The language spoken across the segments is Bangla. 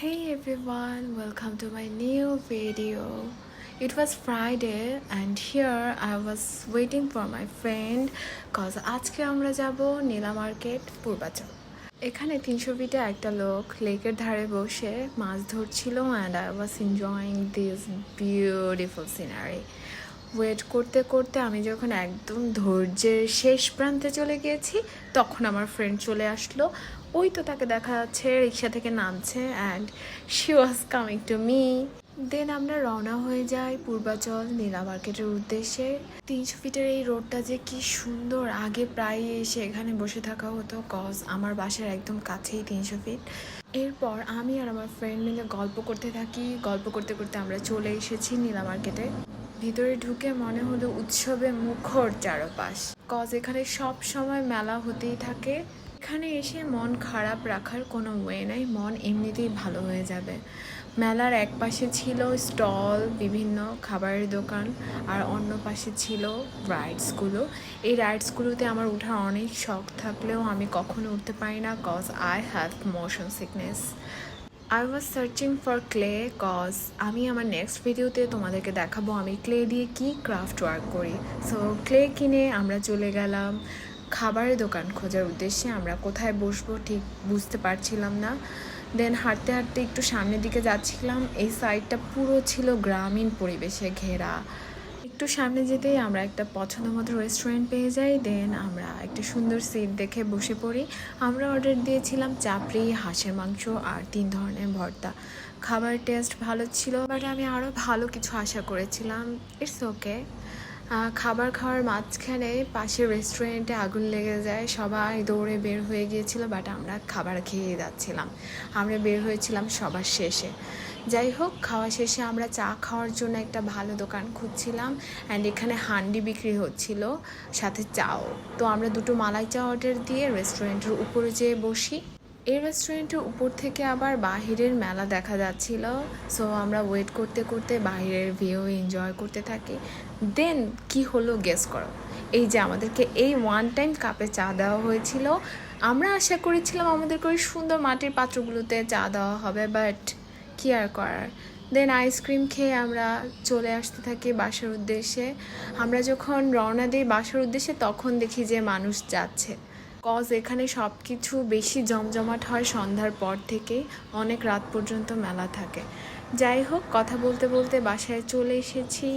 Hey everyone, welcome to my new video. It was Friday and here I was waiting for my friend cause আজকে আমরা যাব নীলা মার্কেট পূর্বাচল। এখানে তিনশো ফিটে একটা লোক লেকের ধারে বসে মাছ ধরছিল and I was enjoying this beautiful scenery wait করতে করতে আমি যখন একদম ধৈর্যের শেষ প্রান্তে চলে গিয়েছি তখন আমার ফ্রেন্ড চলে আসলো। ওই তো তাকে দেখা যাচ্ছে, রিক্সা থেকে নামছে and she was coming to me then আমরা রওনা হয়ে যাই পূর্বাচল নীলা মার্কেটের উদ্দেশ্যে। তিনশো ফিটের এই রোডটা যে কি সুন্দর, আগে প্রায় এসে এখানে বসে থাকা হতো কজ আমার বাসার একদম কাছেই তিনশো ফিট এরপর আমি আর আমার ফ্রেন্ড মিলে গল্প করতে থাকি, গল্প করতে করতে আমরা চলে এসেছি নীলা মার্কেটে। ভিতরে ঢুকে মনে হলো উৎসবে মুখর চারপাশ। কজ এখানে সব সময় মেলা হতেই থাকে। এখানে এসে মন খারাপ রাখার কোনো ওয়ে নাই, মন এমনিতেই ভালো হয়ে যাবে। মেলার এক পাশে ছিল স্টল, বিভিন্ন খাবারের দোকান, আর অন্য পাশে ছিল রাইডসগুলো এই রাইডসগুলোতে আমার ওঠার অনেক শখ থাকলেও আমি কখনো উঠতে পারি না cause I have motion sickness I was searching for clay cause আমি আমার নেক্সট ভিডিওতে তোমাদেরকে দেখাবো আমি ক্লে দিয়ে কি ক্রাফট ওয়ার্ক করি। সো ক্লে কিনে আমরা চলে গেলাম। খাবারের দোকান খোঁজার উদ্দেশ্যে আমরা কোথায় বসবো ঠিক বুঝতে পারছিলাম না। দেন হাঁটতে হাঁটতে একটু সামনের দিকে যাচ্ছিলাম। এই সাইডটা পুরো ছিল গ্রামীণ পরিবেশে ঘেরা। একটু সামনে যেতেই আমরা একটা পছন্দ মতো রেস্টুরেন্ট পেয়ে যাই। দেন আমরা একটা সুন্দর সিট দেখে বসে পড়ি। আমরা অর্ডার দিয়েছিলাম চাপড়ি, হাঁসের মাংস আর তিন ধরনের ভর্তা। খাবার টেস্ট ভালো ছিল বাট আমি আরও ভালো কিছু আশা করেছিলাম। ইটস ওকে খাবার খাওয়ার মাঝখানে পাশের রেস্টুরেন্টে আগুন লেগে যায়। সবাই দৌড়ে বের হয়ে গিয়েছিল বাট আমরা খাবার খেয়ে যাচ্ছিলাম। আমরা বের হয়েছিলাম সবার শেষে। যাই হোক, খাওয়া শেষে আমরা চা খাওয়ার জন্য একটা ভালো দোকান খুঁজছিলাম অ্যান্ড এখানে হান্ডি বিক্রি হচ্ছিল, সাথে চাও। তো আমরা দুটো মালাই চা অর্ডার দিয়ে রেস্টুরেন্টের উপরে যেয়ে বসি। এই রেস্টুরেন্টের উপর থেকে আবার বাহিরের মেলা দেখা যাচ্ছিল। সো আমরা ওয়েট করতে করতে বাহিরের ভিউ এনজয় করতে থাকি। দেন কি হলো গেস করো? এই যে আমাদেরকে এই ওয়ান টাইম কাপে চা দেওয়া হয়েছিল। আমরা আশা করেছিলাম আমাদেরকে ওই সুন্দর মাটির পাত্রগুলোতে চা দেওয়া হবে বাট কি আর করার? দেন আইসক্রিম খেয়ে আমরা চলে আসতে থাকি বাসার উদ্দেশ্যে। আমরা যখন রওনা দিই বাসার উদ্দেশ্যে, তখন দেখি যে মানুষ যাচ্ছে। কজ এখানে সব কিছু বেশি জমজমাট হয় সন্ধ্যার পর থেকে, অনেক রাত পর্যন্ত মেলা থাকে। যাই হোক, কথা বলতে বলতে বাসায় চলে এসেছি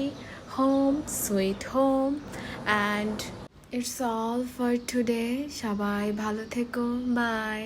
home sweet home and it's all for today সবাই ভালো থেকো বাই